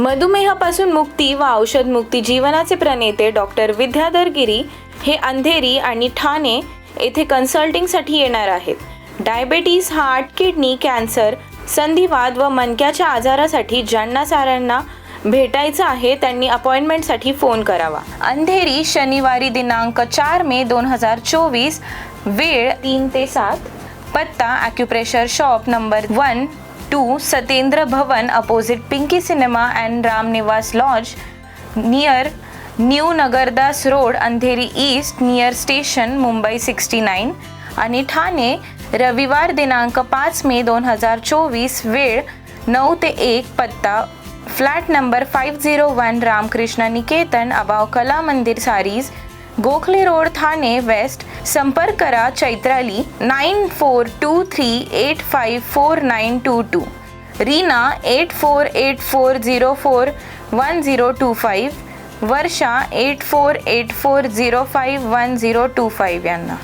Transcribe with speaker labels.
Speaker 1: मधुमेहापासून मुक्ती व औषध मुक्ती जीवनाचे प्रणेते डॉक्टर विद्याधर गिरी हे अंधेरी आणि ठाणे येथे कन्सल्टिंगसाठी येणार आहेत. डायबेटीस हार्ट किडनी कॅन्सर संधिवाद व मनक्याच्या आजारासाठी ज्यांना साऱ्यांना भेटायचं आहे त्यांनी अपॉइंटमेंटसाठी फोन करावा. अंधेरी शनिवारी दिनांक चार मे दोन हजार चोवीस वेळ तीन ते सात पत्ता acupressure shop number one two Satendra Bhavan opposite Pinky cinema and Ramniwas lodge near new Nagardas road Andheri east near station Mumbai sixty nine आणि ठाणे रविवार दिनांक पाच मे दोन हजार चोवीस वेळ नऊ ते एक पत्ता. Flat number five zero one Ramkrishna Niketan above Kala Mandir saris Gokhale road Thane west संपर्क करा Chaitrali nine four two three eight five four nine two two. Reena eight four eight four zero four one zero two five Varsha eight four eight four zero five one zero two five यांना.